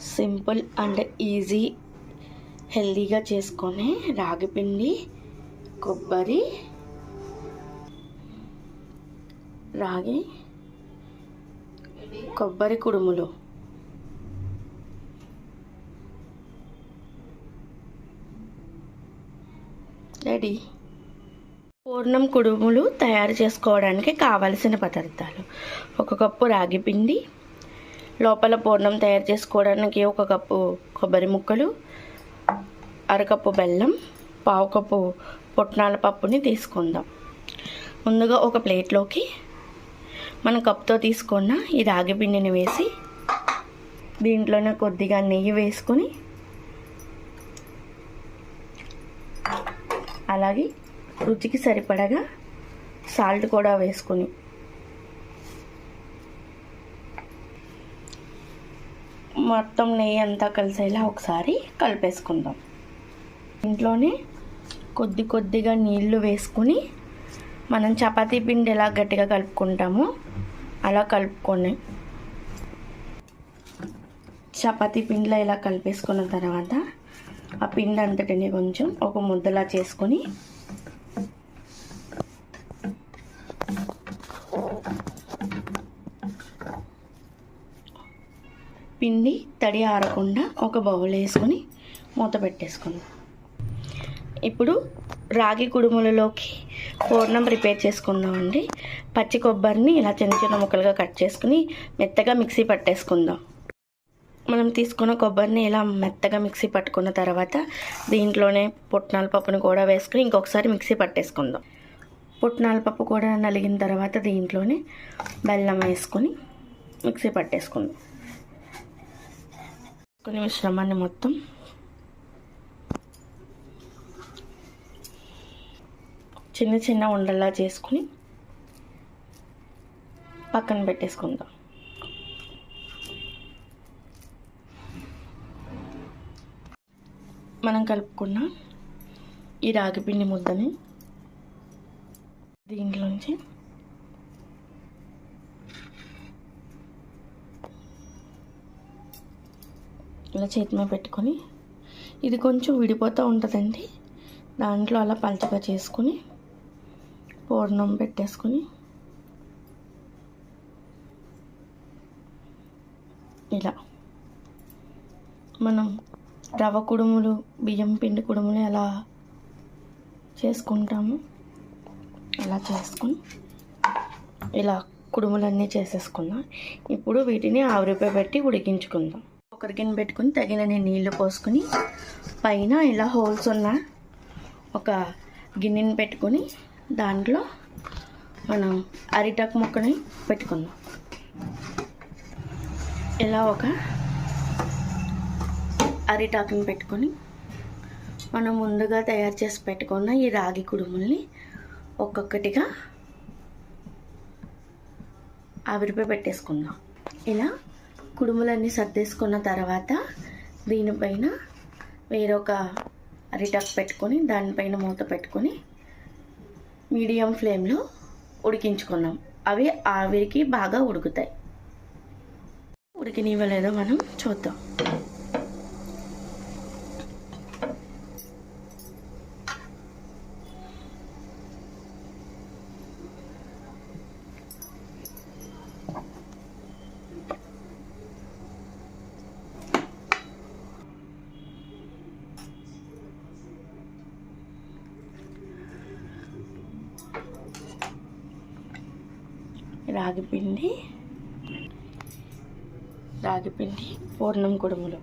Simple and easy హెల్దీగా చేసుకొని రాగి పిండి కొబ్బరి రాగి కొబ్బరి కుడుములు. రెడీ. పూర్ణం కుడుములు తయారు చేసుకోవడానికి కావలసిన పదార్థాలు. ఒక కప్పు రాగి పిండి లోపల పూర్ణం తయారు చేసుకోవడానికి ఒక కప్పు కొబ్బరి ముక్కలు అరకప్పు బెల్లం పావు కప్పు పుట్నాల పప్పుని తీసుకుందాం. ముందుగా ఒక ప్లేట్లోకి మన కప్తో తీసుకున్న ఈ రాగి పిండిని వేసి దీంట్లోనే కొద్దిగా నెయ్యి వేసుకొని అలాగే రుచికి సరిపడగా సాల్ట్ కూడా వేసుకుని మొత్తం నెయ్యి అంతా కలిసేలా ఒకసారి కలిపేసుకుందాం. ఇంట్లోనే కొద్ది కొద్దిగా నీళ్ళు వేసుకుని మనం చపాతీ పిండి ఎలా గట్టిగా కలుపుకుంటామో అలా కలుపుకొని చపాతీ పిండిలో ఇలా కలిపేసుకున్న తర్వాత ఆ పిండి అంతటిని కొంచెం ఒక ముద్దలా చేసుకొని పిండి తడి ఆరకుండా ఒక బౌల్ వేసుకొని మూత పెట్టేసుకుందాం. ఇప్పుడు రాగి కుడుములలోకి పూర్ణం ప్రిపేర్ చేసుకుందామండి పచ్చి కొబ్బరిని ఇలా చిన్న చిన్న ముక్కలుగా కట్ చేసుకుని మెత్తగా మిక్సీ పట్టేసుకుందాం. మనం తీసుకున్న కొబ్బరిని ఇలా మెత్తగా మిక్సీ పట్టుకున్న తర్వాత దీంట్లోనే పుట్నాల పప్పుని కూడా వేసుకుని ఇంకొకసారి మిక్సీ పట్టేసుకుందాం. పుట్నాల పప్పు కూడా నలిగిన తర్వాత దీంట్లోనే బెల్లం వేసుకొని మిక్సీ పట్టేసుకుందాం. కొన్ని మిశ్రమాన్ని మొత్తం. చిన్న చిన్న ఉండల్లా చేసుకుని పక్కన పెట్టేసుకుందాం. మనం కలుపుకున్న ఈ రాగిపిండి ముద్దని దీంట్లోంచి ఇలా చేతి మీద పెట్టుకొని ఇది కొంచెం విడిపోతూ ఉంటుందండి. దాంట్లో అలా పలచగా చేసుకుని పూర్ణం పెట్టేసుకొని ఇలా మనం రవ కుడుములు బియ్యం పిండి కుడుములు ఎలా చేసుకుంటాము అలా చేసుకుని ఇలా కుడుములన్నీ చేసేసుకుందాం. ఇప్పుడు వీటిని ఆవిరిపై పెట్టి ఉడికించుకుందాం. ఒకరి గిన్నె పెట్టుకుని తగినన్ని నీళ్ళు పోసుకొని పైన ఇలా హోల్స్ ఉన్న ఒక గిన్నెని పెట్టుకొని దాంట్లో మనం అరిటాకు ముక్కని పెట్టుకుందాం. ఇలా ఒక అరిటాకుని పెట్టుకొని మనం ముందుగా తయారు చేసి పెట్టుకున్న ఈ రాగి కుడుముల్ని ఒక్కొక్కటిగా ఆవిరిపై పెట్టేసుకుందాం. ఇలా కుడుములన్నీ సర్దేసుకున్న తర్వాత దీనిపైన వేరొక అరిటాకు పెట్టుకొని దానిపైన మూత పెట్టుకొని మీడియం ఫ్లేమ్లో ఉడికించుకున్నాం. అవి ఆవిరికి బాగా ఉడుకుతాయి. ఉడికినివ్వలేదో మనం చూద్దాం. రాగిపిండి రాగిపిండి పూర్ణం కుడుములు.